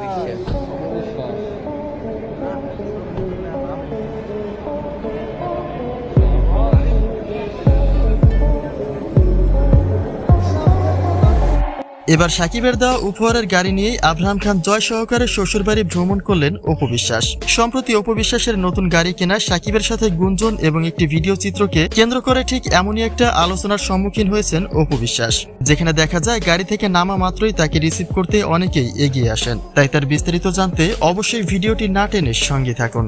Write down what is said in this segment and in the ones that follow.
Opa. এবার সাকিবের দেওয়া উপহারের গাড়ি নিয়েই আব্রাহাম খান জয় সহকারে শ্বশুরবাড়ি ভ্রমণ করলেন অপবিশ্বাস সম্প্রতি অপবিশ্বাসের নতুন গাড়ি কেনা সাকিবের সাথে গুঞ্জন এবং একটি ভিডিও চিত্রকে কেন্দ্র করে ঠিক এমনই একটা আলোচনার সম্মুখীন হয়েছেন অপবিশ্বাস যেখানে দেখা যায় গাড়ি থেকে নামা মাত্রই তাকে রিসিভ করতে অনেকেই এগিয়ে আসেন। তাই তার বিস্তারিত জানতে অবশ্যই ভিডিওটি না টেনে সঙ্গে থাকুন।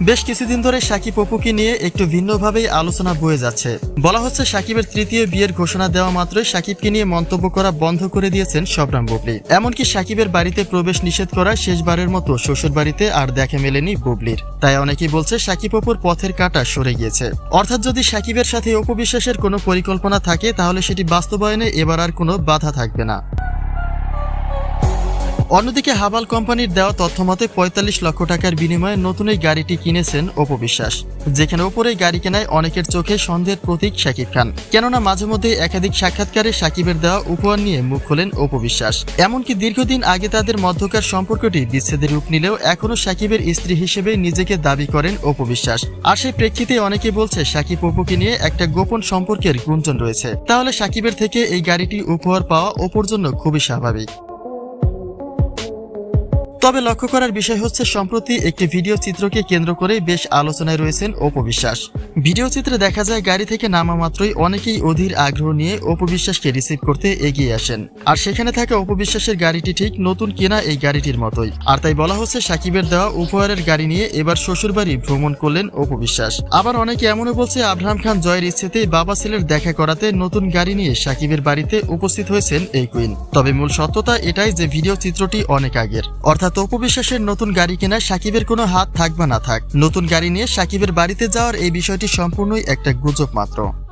বেশ কিছুদিন ধরে সাকিব অপুকে নিয়ে একটু ভিন্নভাবেই আলোচনা বয়ে যাচ্ছে। বলা হচ্ছে সাকিবের তৃতীয় বিয়ের ঘোষণা দেওয়া মাত্রই সাকিবকে নিয়ে মন্তব্য করা বন্ধ করে দিয়েছেন সবরাম বুবলি। এমনকি সাকিবের বাড়িতে প্রবেশ নিষেধ করা শেষবারের মতো শ্বশুর বাড়িতে আর দেখা মেলেনি বুবলির। তাই অনেকেই বলছে সাকিব অপুর পথের কাটা সরে গিয়েছে। অর্থাৎ যদি সাকিবের সাথে অপবিশ্বাসের কোনো পরিকল্পনা থাকে, তাহলে সেটি বাস্তবায়নে এবার আর কোনো বাধা থাকবে না। অন্যদিকে হাবাল কোম্পানির দেওয়া তথ্য মতে পঁয়তাল্লিশ লক্ষ টাকার বিনিময়ে নতুন এই গাড়িটি কিনেছেন অপবিশ্বাস যেখানে ওপরে গাড়ি কেনায় অনেকের চোখে সন্দেহের প্রতীক শাকিব খান। কেননা মাঝে মধ্যে একাধিক সাক্ষাৎকারে সাকিবের দেওয়া উপহার নিয়ে মুখ খোলেন অপবিশ্বাস এমনকি দীর্ঘদিন আগে তাদের মধ্যকার সম্পর্কটি বিচ্ছেদের রূপ নিলেও এখনও সাকিবের স্ত্রী হিসেবে নিজেকে দাবি করেন অপবিশ্বাস আর সেই প্রেক্ষিতে অনেকে বলছে, সাকিব অপুকে নিয়ে একটা গোপন সম্পর্কের গুঞ্জন রয়েছে। তাহলে সাকিবের থেকে এই গাড়িটি উপহার পাওয়া অপুর জন্য খুবই স্বাভাবিক। তবে লক্ষ্য করার বিষয় হচ্ছে, সম্প্রতি একটি ভিডিও চিত্রকে কেন্দ্র করে বেশ আলোচনায় রয়েছেন অপবিশ্বাস ভিডিও চিত্রে দেখা যায়, গাড়ি থেকে নামা মাত্রই অনেকেই অধীর আগ্রহ নিয়ে অপবিশ্বাসকে রিসিভ করতে এগিয়ে আসেন। আর সেখানে থাকা অপবিশ্বাসের গাড়িটি ঠিক নতুন কেনা এই গাড়িটির মতোই। আর তাই বলা হচ্ছে, সাকিবের দেওয়া উপহারের গাড়ি নিয়ে এবার শ্বশুরবাড়ি ভ্রমণ করলেন অপবিশ্বাস আবার অনেকে এমনও বলছে আব্রাহাম খান জয়ের ইচ্ছেতেই বাবা ছেলের দেখা করাতে নতুন গাড়ি নিয়ে সাকিবের বাড়িতে উপস্থিত হয়েছেন এই কুইন। তবে মূল সত্যতা এটাই যে, ভিডিও চিত্রটি অনেক আগের। অর্থাৎ অপবিশ্বাসের নতুন গাড়ি কেনায় সাকিবের কোনো হাত থাক বা না থাক। নতুন গাড়ি নিয়ে সাকিবের বাড়িতে যাওয়ার এই বিষয়টি সম্পূর্ণই একটা গুজব মাত্র।